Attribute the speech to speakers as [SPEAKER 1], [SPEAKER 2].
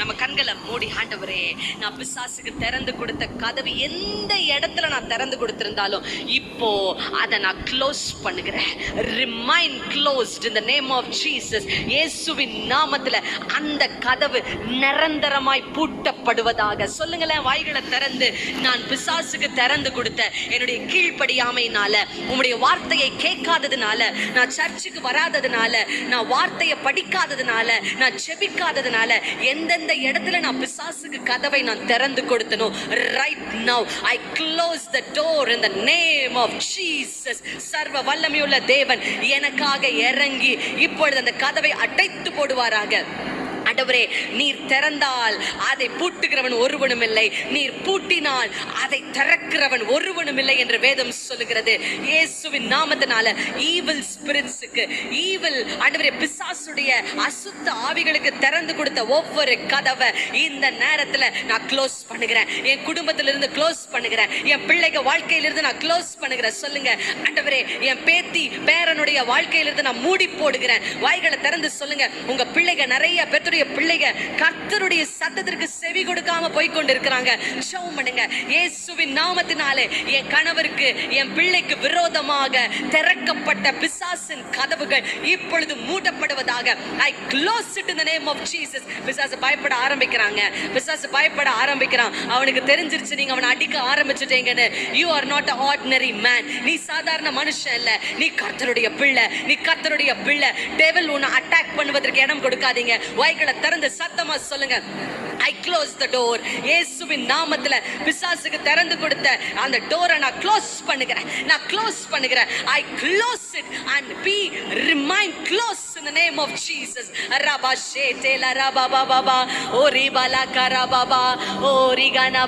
[SPEAKER 1] நம்ம கண்களை மூடி ஆண்டவரே நான் பிசாசுக்கு திறந்து கொடுத்த கதவு எந்த இடத்துல நான் திறந்து கொடுத்திருந்தாலும் இப்போ அதை நான் க்ளோஸ் பண்ணுகிறேன். ரிமைண்ட் க்ளோஸ்ட் இந்த நேம் ஆஃப் ஜீசஸ் இயேசுவின் நாமத்தில் அந்த கதவு நிரந்தரமாய் பூட்டப்படுவதாக. சொல்லுங்களேன் வாய்களை திறந்து நான் பிசாசுக்கு திறந்து கொடுத்த என்னுடைய கீழ்ப்படியாமையினால உங்களுடைய வார்த்தையை கேட்காததுனால நான் சர்ச்சுக்கு வராததுனால நான் வார்த்தையை படிக்காததுனால நான் செபிக்காததுனால எந்தெந்த இடத்துல நான் பிசாசுக்கு கதவை நான் திறந்து கொடுத்தனோ? Right now I close the door in the name of Jesus சர்வ வல்லமையுள்ள தேவன் எனக்காக இறங்கி இப்பொழுது அந்த கதவை அடைத்து போடுவாராக. ஆண்டவரே நீர் திறந்தால் அதை பூட்டுகிறவன் ஒருவனும் இல்லை. நீர் பூட்டினால் அதை திறக்கிறவன் ஒருவனும் இல்லை என்று வேதம் சொல்லுகிறது. இயேசுவின் நாமத்தினால ஈவில் ஸ்பிரிட்ஸுக்கு ஈவில் ஆண்டவரே பிசாசுடைய அசுத்த ஆவிகளுக்கு திறந்து கொடுத்த ஒவ்வொரு கதவை இந்த நேரத்துல நான் க்ளோஸ் பண்ணுகிறேன். என் குடும்பத்திலிருந்து க்ளோஸ் பண்ணுகிறேன். என் பிள்ளைங்க வாழ்க்கையிலிருந்து நான் க்ளோஸ் பண்ணுகிறேன். சொல்லுங்க. ஆண்டவரே என் பேத்தி பேரனுடைய வாழ்க்கையிலிருந்து நான் மூடி போடுகிறேன். வாய்களை திறந்து சொல்லுங்க. உங்க பிள்ளைங்க நிறைய பேர்த்துடைய பிள்ளைங்க கர்த்தருடைய சத்தத்திற்கு செவி கொடுக்காம போய் கொண்டிருக்கிறாங்க. ஷோம் பண்ணுங்க. இயேசுவின் நாமத்தினாலே என் கணவருக்கு என் பிள்ளைக்கு விரோதமாக திறக்கப்பட்ட பிசாசின் கதவுகள் இப்பொழுது மூடப்படுவதாக. I close it in the name of Jesus பிசாசு பயப்பட ஆரம்பிக்கிறாங்க. பிசாசு பயப்பட ஆரம்பிக்கிறான். அவனுக்கு தெரிஞ்சிருச்சு நீங்க அவனை அடிக்க ஆரம்பிச்சுட்டீங்கன்னு. You are not a ordinary man நீ சாதாரண மனுஷன் இல்ல நீ கர்த்தருடைய பிள்ளை. நீ கர்த்தருடைய பிள்ளை. டேவல் உன்னை அட்டாக் பண்ணுவதற்கு இடம் கொடுக்காதீங்க. வாய்களை திறந்து சத்தமா சொல்லுங்க. ஐ க்ளோஸ் த டோர் இயேசுவின் நாமத்துல பிசாசுக்கு திறந்து கொடுத்த அந்த டோரை நான் க்ளோஸ் பண்ணுகிறேன். நான் க்ளோஸ் பண்ணுகிறேன். I close it and be remained close in the name of Jesus ரபா ஷே டேலா ரபா பாபா ஓ ரிபா லா கரா பாபா ஓ ரிகானா